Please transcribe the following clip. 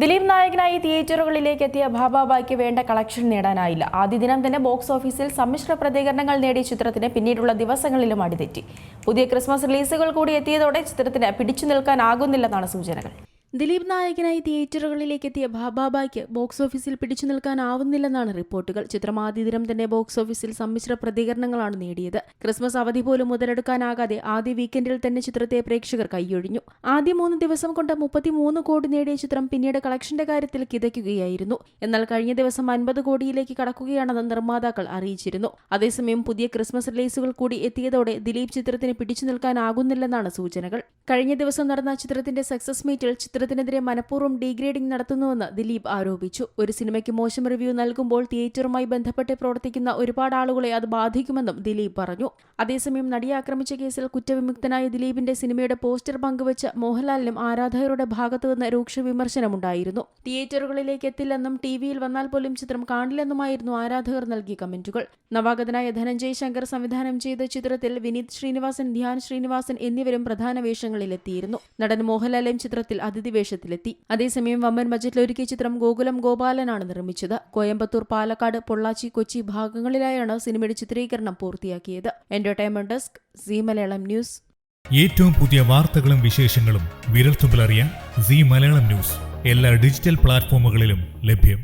ദിലീപ് നായകനായി തിയേറ്ററുകളിലേക്ക് എത്തിയ ഭാബാബായ്ക്ക് വേണ്ട കളക്ഷൻ നേടാനായില്ല. ആദ്യ ദിനം തന്നെ ബോക്സ് ഓഫീസിൽ സമ്മിശ്ര പ്രതികരണങ്ങൾ നേടിയ ചിത്രത്തിന് പിന്നീടുള്ള ദിവസങ്ങളിലും അടിതെറ്റി. പുതിയ ക്രിസ്മസ് റിലീസുകൾ കൂടി എത്തിയതോടെ ചിത്രത്തിന് പിടിച്ചു നിൽക്കാനാകുന്നില്ലെന്നാണ് സൂചനകൾ. ദിലീപ് നായകനായി തിയേറ്ററുകളിലേക്ക് എത്തിയ ബാബാബായ്ക്ക് ബോക്സ് ഓഫീസിൽ പിടിച്ചു നിൽക്കാനാവുന്നില്ലെന്നാണ് റിപ്പോർട്ടുകൾ. ചിത്രം തന്നെ ബോക്സ് ഓഫീസിൽ സമ്മിശ്ര പ്രതികരണങ്ങളാണ് നേടിയത്. ക്രിസ്മസ് അവധി പോലും മുതലെടുക്കാനാകാതെ ആദ്യ വീക്കെൻഡിൽ തന്നെ ചിത്രത്തെ പ്രേക്ഷകർ കൈയൊഴിഞ്ഞു. ആദ്യ മൂന്ന് ദിവസം കൊണ്ട് മുപ്പത്തിമൂന്ന് കോടി നേടിയ ചിത്രം പിന്നീട് കളക്ഷന്റെ കാര്യത്തിൽ കിതയ്ക്കുകയായിരുന്നു. എന്നാൽ കഴിഞ്ഞ ദിവസം അൻപത് കോടിയിലേക്ക് കടക്കുകയാണെന്ന് നിർമ്മാതാക്കൾ അറിയിച്ചിരുന്നു. അതേസമയം പുതിയ ക്രിസ്മസ് റിലീസുകൾ കൂടി എത്തിയതോടെ ദിലീപ് ചിത്രത്തിന് പിടിച്ചു നിൽക്കാനാകുന്നില്ലെന്നാണ് സൂചനകൾ. കഴിഞ്ഞ ദിവസം നടന്ന ചിത്രത്തിന്റെ സക്സസ് മീറ്റിൽ ചിത്രത്തിനെതിരെ മനഃപൂർവം ഡീഗ്രേഡിംഗ് നടത്തുന്നുവെന്ന് ദിലീപ് ആരോപിച്ചു. ഒരു സിനിമയ്ക്ക് മോശം റിവ്യൂ നൽകുമ്പോൾ തിയേറ്ററുമായി ബന്ധപ്പെട്ട് പ്രവർത്തിക്കുന്ന ഒരുപാട് ആളുകളെ അത് ബാധിക്കുമെന്നും ദിലീപ് പറഞ്ഞു. അതേസമയം നടിയെ ആക്രമിച്ച കേസിൽ കുറ്റവിമുക്തനായ ദിലീപിന്റെ സിനിമയുടെ പോസ്റ്റർ പങ്കുവച്ച് മോഹൻലാലിനും ആരാധകരുടെ ഭാഗത്തുനിന്ന് രൂക്ഷ വിമർശനമുണ്ടായിരുന്നു. തിയേറ്ററുകളിലേക്ക് എത്തില്ലെന്നും ടിവിയിൽ വന്നാൽ പോലും ചിത്രം കാണില്ലെന്നുമായിരുന്നു ആരാധകർ നൽകിയ കമന്റുകൾ. നവാഗതനായ ധനഞ്ജയ് ശങ്കർ സംവിധാനം ചെയ്ത ചിത്രത്തിൽ വിനീത് ശ്രീനിവാസൻ ധ്യാൻ ശ്രീനിവാസൻ എന്നിവരും പ്രധാന വേഷങ്ങളിലെത്തിയിരുന്നു. നടൻ മോഹൻലാലും ചിത്രത്തിൽ അതിഥി വേഷത്തിലെത്തി അതേസമയം വമ്മൻ ബജറ്റിൽ ഒരുക്കിയ ചിത്രം ഗോകുലം ഗോപാലനാണ് നിർമ്മിച്ചത്. കോയമ്പത്തൂർ പാലക്കാട് പൊള്ളാച്ചി കൊച്ചി ഭാഗങ്ങളിലായാണ് സിനിമയുടെ ചിത്രീകരണം പൂർത്തിയാക്കിയത്. Entertainment desk Zee Malayalam news ഏറ്റവും പുതിയ വാർത്തകളും വിശേഷങ്ങളും വിരൽത്തുമ്പിലറിയാൻ സി മലയാളം ന്യൂസ് എല്ലാ ഡിജിറ്റൽ പ്ലാറ്റ്ഫോമുകളിലും ലഭ്യം.